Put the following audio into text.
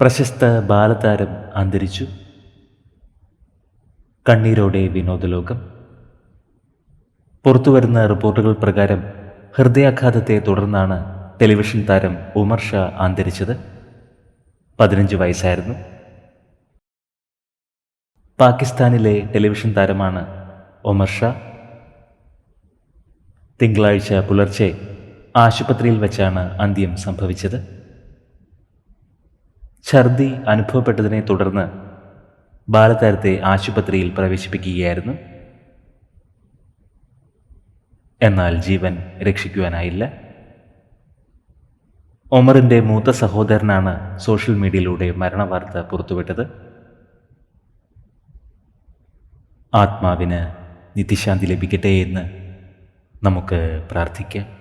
പ്രശസ്ത ബാലതാരം അന്തരിച്ചു. കണ്ണീരോടെ വിനോദലോകം. പുറത്തുവരുന്ന റിപ്പോർട്ടുകൾ പ്രകാരം ഹൃദയാഘാതത്തെ തുടർന്നാണ് ടെലിവിഷൻ താരം ഉമർ ഷാ അന്തരിച്ചത്. പതിനഞ്ച് വയസ്സായിരുന്നു. പാകിസ്ഥാനിലെ ടെലിവിഷൻ താരമാണ് ഉമർ ഷാ. തിങ്കളാഴ്ച പുലർച്ചെ ആശുപത്രിയിൽ വെച്ചാണ് അന്ത്യം സംഭവിച്ചത്. ഛർദി അനുഭവപ്പെട്ടതിനെ തുടർന്ന് ബാലതാരത്തെ ആശുപത്രിയിൽ പ്രവേശിപ്പിക്കുകയായിരുന്നു. എന്നാൽ ജീവൻ രക്ഷിക്കുവാനായില്ല. ഒമറിന്റെ മൂത്ത സഹോദരനാണ് സോഷ്യൽ മീഡിയയിലൂടെ മരണവാർത്ത പുറത്തുവിട്ടത്. ആത്മാവിന് നിത്യശാന്തി ലഭിക്കട്ടെ എന്ന് നമുക്ക് പ്രാർത്ഥിക്കാം.